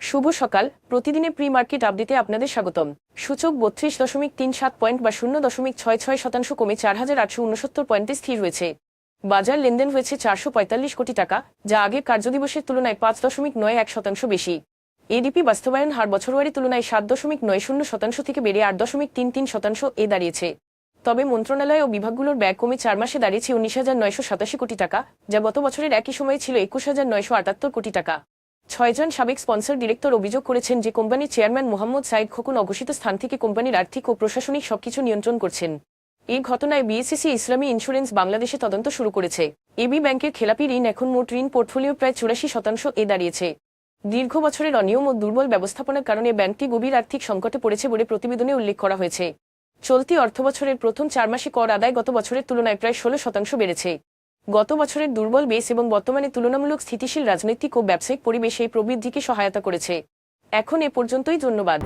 শুভ সকাল। প্রতিদিনের pre market আপডেটে আপনাদের স্বাগতম। সূচক বত্রিশ দশমিক তিন সাত পয়েন্ট বা শূন্য দশমিক ছয় ছয় শতাংশ কমে চার হাজার আটশো উনসত্তর পয়েন্টে স্থির হয়েছে। বাজার লেনদেন হয়েছে চারশো পঁয়তাল্লিশ কোটি টাকা, যা আগের কার্যদিবসের তুলনায় পাঁচ দশমিক নয় এক শতাংশ বেশি। এডিপি বাস্তবায়ন হার বছরওয়ারি তুলনায় সাত দশমিক নয় শূন্য শতাংশ থেকে বেড়ে আট দশমিক তিন তিন শতাংশ এ দাঁড়িয়েছে। তবে মন্ত্রণালয় ও বিভাগগুলোর ব্যয় কমে চার মাসে দাঁড়িয়েছে উনিশ হাজার নয়শো সাতাশি কোটি টাকা, যা গত বছরের একই সময়ে ছিল একুশ হাজার নয়শো আটাত্তর কোটি টাকা। ছয়জন সাবেক স্পন্সর ডিরেক্টর অভিযোগ করেছেন যে কোম্পানির চেয়ারম্যান মোহাম্মদ সাইদ খোকন অঘোষিত স্থান থেকে কোম্পানির আর্থিক ও প্রশাসনিক সবকিছু নিয়ন্ত্রণ করছেন। এই ঘটনায় বিএসসিসি ইসলামী ইন্স্যুরেন্স বাংলাদেশে তদন্ত শুরু করেছে। এবি ব্যাংকের খেলাপি ঋণ এখন মোট ঋণ পোর্টফোলিও প্রায় চুরাশি শতাংশ এ দাঁড়িয়েছে। দীর্ঘ বছরের অনিয়ম ও দুর্বল ব্যবস্থাপনার কারণে ব্যাংকটি গভীর আর্থিক সংকটে পড়েছে বলে প্রতিবেদনে উল্লেখ করা হয়েছে। চলতি অর্থবছরের প্রথম চার মাসে কর আদায় গত বছরের তুলনায় প্রায় ষোলো শতাংশ বেড়েছে। গত বছরের দুর্বল বেশ এবং বর্তমানে তুলনামূলক স্থিতিশীল রাজনৈতিক ও ব্যবসায়িক পরিবেশ এই প্রবৃদ্ধিকে সহায়তা করেছে। এখন এ পর্যন্তই ধন্যবাদ।